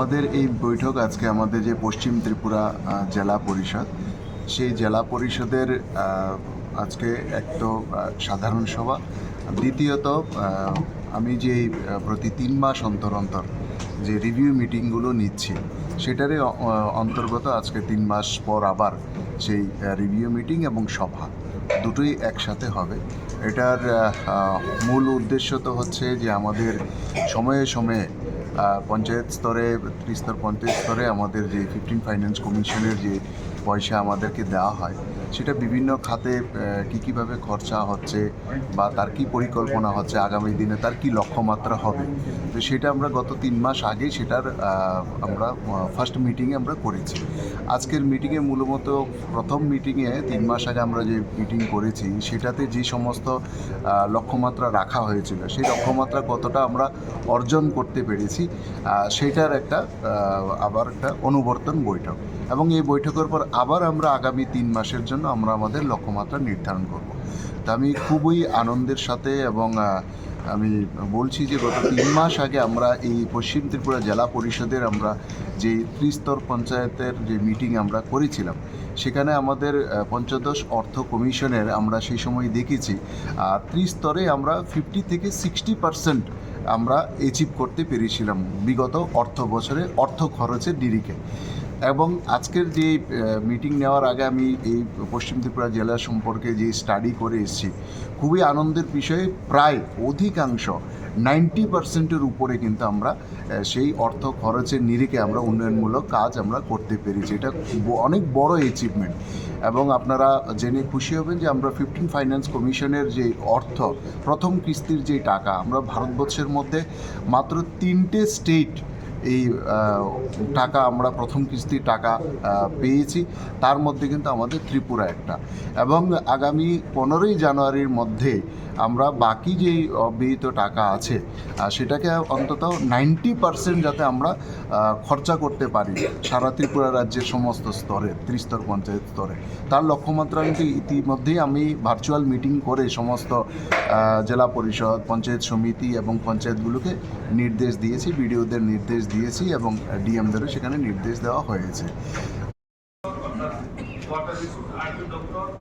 আমাদের এই বৈঠক আজকে আমাদের যে পশ্চিম ত্রিপুরা জেলা পরিষদ, সেই জেলা পরিষদের আজকে এক তো সাধারণ সভা, দ্বিতীয়ত আমি যে প্রতি তিন মাস অন্তর অন্তর যে রিভিউ মিটিংগুলো নিচ্ছি, সেটারই অন্তর্গত আজকে তিন মাস পর আবার সেই রিভিউ মিটিং এবং সভা দুটোই একসাথে হবে। এটার মূল উদ্দেশ্য তো হচ্ছে যে আমাদের সময়ে সময়ে পঞ্চায়েত স্তরে ত্রিস্তর পঞ্চায়েত স্তরে আমাদের যে ফিফটিন ফাইন্যান্স কমিশনের যে পয়সা আমাদেরকে দেওয়া হয়, সেটা বিভিন্ন খাতে কী কীভাবে খরচা হচ্ছে বা তার কি পরিকল্পনা হচ্ছে, আগামী দিনে তার কি লক্ষ্যমাত্রা হবে, তো সেটা আমরা গত তিন মাস আগেই সেটার আমরা ফার্স্ট মিটিংয়ে আমরা করেছি। আজকের মিটিংয়ে মূলত প্রথম মিটিংয়ে তিন মাস আগে আমরা যে মিটিং করেছি, সেটাতে যে সমস্ত লক্ষ্যমাত্রা রাখা হয়েছিল, সেই লক্ষ্যমাত্রা কতটা আমরা অর্জন করতে পেরেছি সেটার একটা আবার একটা অনুবর্তন বৈঠক। এবং এই বৈঠকের পর আবার আমরা আগামী তিন মাসের জন্য আমরা আমাদের লক্ষ্যমাত্রা নির্ধারণ করব। তা আমি খুবই আনন্দের সাথে এবং আমি বলছি যে গত তিন মাস আগে আমরা এই পশ্চিম ত্রিপুরা জেলা পরিষদের আমরা যে ত্রিস্তর পঞ্চায়েতের যে মিটিং আমরা করেছিলাম সেখানে আমাদের পঞ্চদশ অর্থ কমিশনের আমরা সেই সময় দেখেছি আহ, ত্রিস্তরে আমরা ফিফটি থেকে সিক্সটি পার্সেন্ট আমরা অ্যাচিভ করতে পেরেছিলাম বিগত অর্থ বছরে অর্থ খরচের নিরিখে। এবং আজকের যে মিটিং নেওয়ার আগে আমি এই পশ্চিম ত্রিপুরা জেলা সম্পর্কে যে স্টাডি করে এসেছি, খুবই আনন্দের বিষয়ে, প্রায় অধিকাংশ নাইনটি পার্সেন্টের উপরে কিন্তু আমরা সেই অর্থ খরচের নিরিখে আমরা উন্নয়নমূলক কাজ আমরা করতে পেরেছি। এটা অনেক বড় অ্যাচিভমেন্ট এবং আপনারা জেনে খুশি হবেন যে আমরা ফিফটিন ফাইন্যান্স কমিশনের যে অর্থ, প্রথম কিস্তির যে টাকা, আমরা ভারতবর্ষের মধ্যে মাত্র তিনটে স্টেট এই টাকা, আমরা প্রথম কিস্তি টাকা পেয়েছি। তার মধ্যে কিন্তু আমাদের ত্রিপুরা একটা। এবং আগামী পনেরোই জানুয়ারির মধ্যে আমরা বাকি যে অব্যয়িত টাকা আছে সেটাকে অন্তত নাইনটি পার্সেন্ট যাতে আমরা খরচা করতে পারি সারা ত্রিপুরা রাজ্যের সমস্ত স্তরে, ত্রিস্তর পঞ্চায়েত স্তরে। তার লক্ষ্যমাত্রা কিন্তু ইতিমধ্যেই আমি ভার্চুয়াল মিটিং করে সমস্ত জেলা পরিষদ, পঞ্চায়েত সমিতি এবং পঞ্চায়েতগুলোকে নির্দেশ দিয়েছি, বিডিওদের নির্দেশ দিয়েছি এবং ডিএমদেরও সেখানে নির্দেশ দেওয়া হয়েছে।